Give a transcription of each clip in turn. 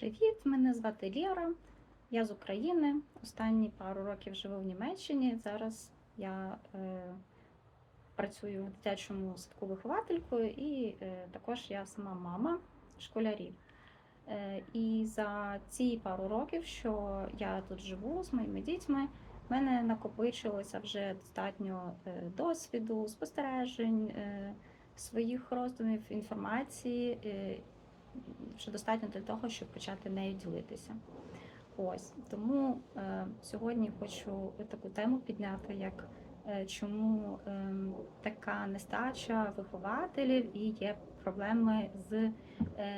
Привіт, мене звати Лєра. Я з України. Останні пару років живу в Німеччині. Зараз я е, працюю в дитячому садку вихователькою і е, також я сама мама школярів. Е, і за ці пару років, що я тут живу з моїми дітьми, в мене накопичилося вже достатньо е, досвіду, спостережень, е, своїх роздумів, інформації. Вже достатньо для того, щоб почати нею ділитися. Ось тому е, сьогодні хочу таку тему підняти, як е, чому е, така нестача вихователів і є проблеми з е,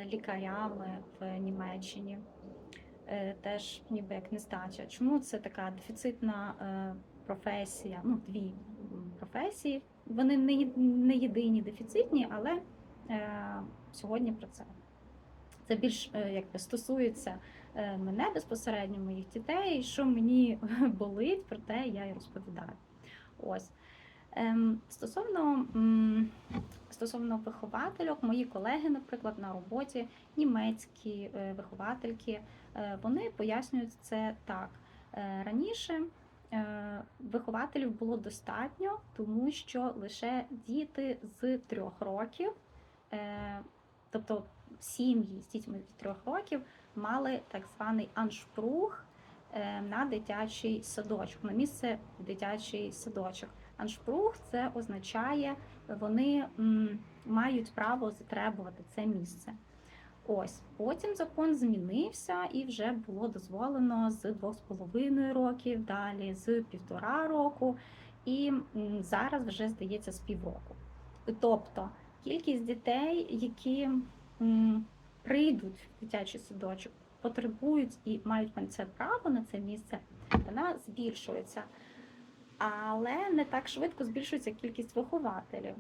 лікарями в Німеччині. Е, теж ніби як нестача. Чому це така дефіцитна е, професія? Ну, дві професії. Вони не, не єдині дефіцитні, але е, сьогодні про це. Це більш е, якби стосується е, мене безпосередньо, моїх дітей, що мені болить, про те я і розповідаю. Ось. Ем, Стосовно, стосовно виховательок, мої колеги, наприклад, на роботі, німецькі е, виховательки, вони пояснюють це так. Раніше вихователів було достатньо, тому що лише діти з трьох років, тобто сім'ї з дітьми від трьох років мали так званий аншпрух е, на дитячий садочок, на місце дитячий садочок. Аншпрух це означає, вони мають право затребувати це місце. Ось потім закон змінився і вже було дозволено з 2,5 років, далі з півтора року, і зараз вже здається з півроку. Тобто кількість дітей, які прийдуть в дитячий садочок, потребують і мають це право на це місце, вона збільшується. Але не так швидко збільшується кількість вихователів.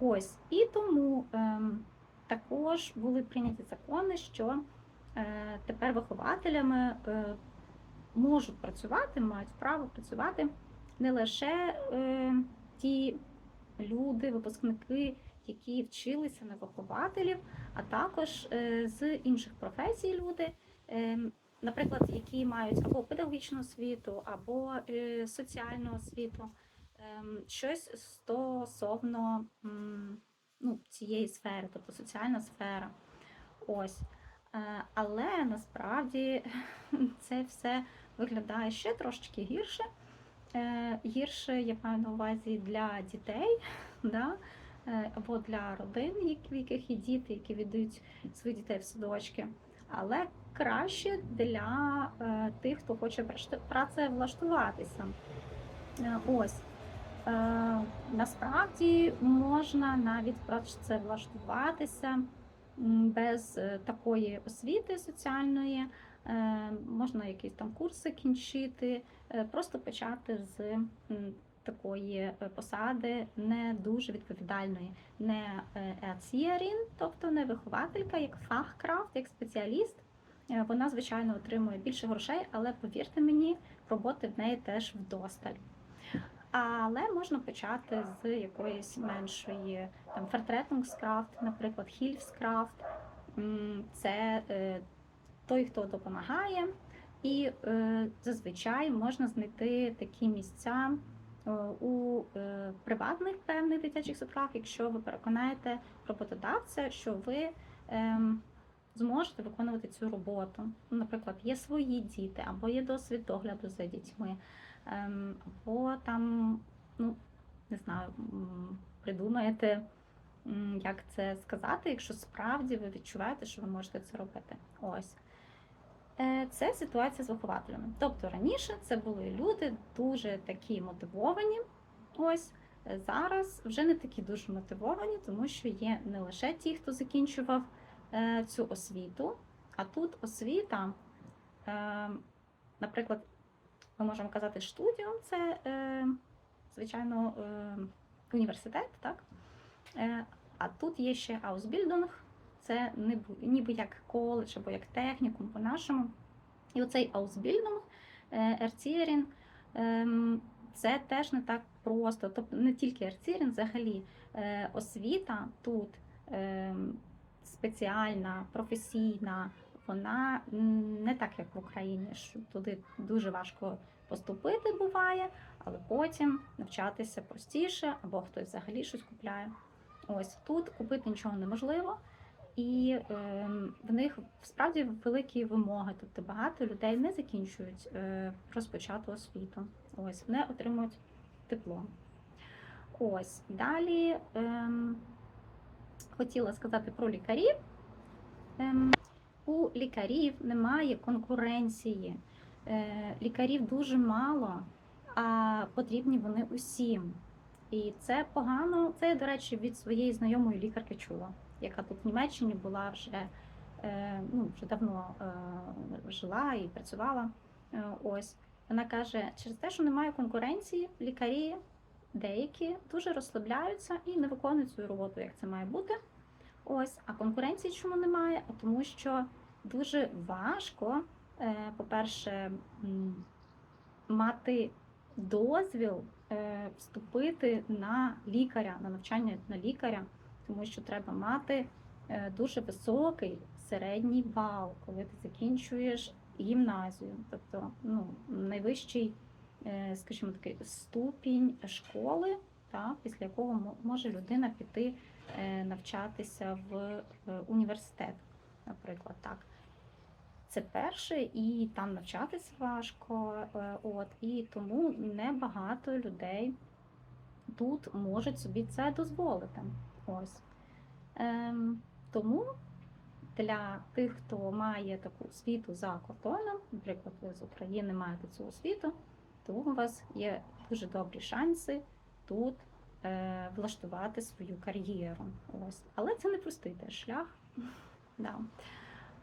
Ось і тому ем, також були прийняті закони, що е, тепер вихователями е, можуть працювати, мають право працювати не лише е, ті люди, випускники, які вчилися на вихователів, а також е, з інших професій люди, е, наприклад, які мають або педагогічну освіту, або е, соціальну освіту, ем, щось стосовно ну, цієї сфери, тобто соціальна сфера. Ось. Е, Але насправді це все виглядає ще трошечки гірше. Гірше я маю на увазі для дітей, да? Е, або для родин, в яких є діти, які віддають своїх дітей в садочки. Але краще для е, тих, хто хоче працевлаштуватися. Е, Ось. Насправді можна навіть працевлаштуватися без такої освіти соціальної, можна якісь там курси кінчити, просто почати з такої е, посади не дуже відповідальної, не е, тобто не вихователька, як фахкрафт, як спеціаліст. Е, Вона, звичайно, отримує більше грошей, але повірте мені, роботи в неї теж вдосталь. Але можна почати з якоїсь меншої там фертретунгскрафт, наприклад, хільфскрафт. Це е, той, хто допомагає, і зазвичай можна знайти такі місця у е, приватних певних дитячих садках, якщо ви переконаєте роботодавця, що ви ем, зможете виконувати цю роботу. Наприклад, є свої діти, або є досвід догляду за дітьми, ем, або там, ну не знаю, придумаєте, як це сказати, якщо справді ви відчуваєте, що ви можете це робити. Ось. Е, Це ситуація з вихователями. Тобто раніше це були люди дуже такі мотивовані. Ось е, зараз вже не такі дуже мотивовані, тому що є не лише ті, хто закінчував е, цю освіту, а тут освіта, наприклад, ми можемо казати студіум, це звичайно університет, так? А тут є ще аусбільдинг, це ніби, ніби як коледж або як технікум по-нашому. І оцей аусбільдинг, ерцірін, ем, це теж не так просто. Тобто не тільки ерцірін, взагалі е, освіта тут ем, спеціальна, професійна, вона не так, як в Україні, що туди дуже важко поступити буває, але потім навчатися простіше, або хтось взагалі щось купляє. Ось тут купити нічого неможливо, і ем, в них справді великі вимоги. Тобто багато людей не закінчують е, розпочату освіту. Ось не отримують диплом. Ось далі ем, хотіла сказати про лікарів. Ем, у лікарів немає конкуренції. Е, лікарів дуже мало, а потрібні вони усім. І це погано. Це, до речі, від своєї знайомої лікарки чула, яка тут в Німеччині була вже, е, ну, вже давно е, жила і працювала. Е, ось вона каже, через те, що немає конкуренції, лікарі деякі дуже розслабляються і не виконують свою роботу, як це має бути. Ось, а конкуренції чому немає? А Тому що дуже важко, по-перше, мати дозвіл вступити на лікаря, на навчання на лікаря, тому що треба мати е, дуже високий середній бал, коли ти закінчуєш гімназію, тобто ну, найвищий, е, скажімо такий, ступінь школи, та, після якого може людина піти е, навчатися в е, університет, наприклад, так. Це перше, і там навчатися важко. е, От, і тому небагато людей тут можуть собі це дозволити. Ось. Ем, тому для тих, хто має таку освіту за кордоном, наприклад, ви з України маєте цю освіту, то у вас є дуже добрі шанси тут е, влаштувати свою кар'єру. Ось. Але це не простий теж шлях. Да.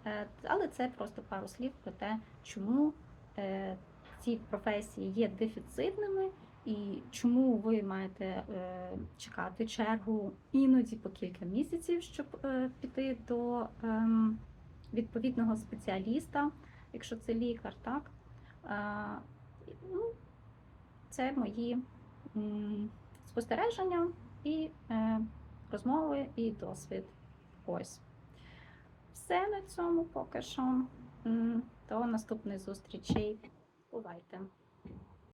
Е, Але це просто пару слів про те, чому е, ці професії є дефіцитними і чому ви маєте е, чекати чергу іноді по кілька місяців, щоб піти до ем, відповідного спеціаліста, якщо це лікар, так? Ну, це мої спостереження і розмови, і досвід. Ось. Все на цьому поки що. До наступних зустрічей. Бувайте!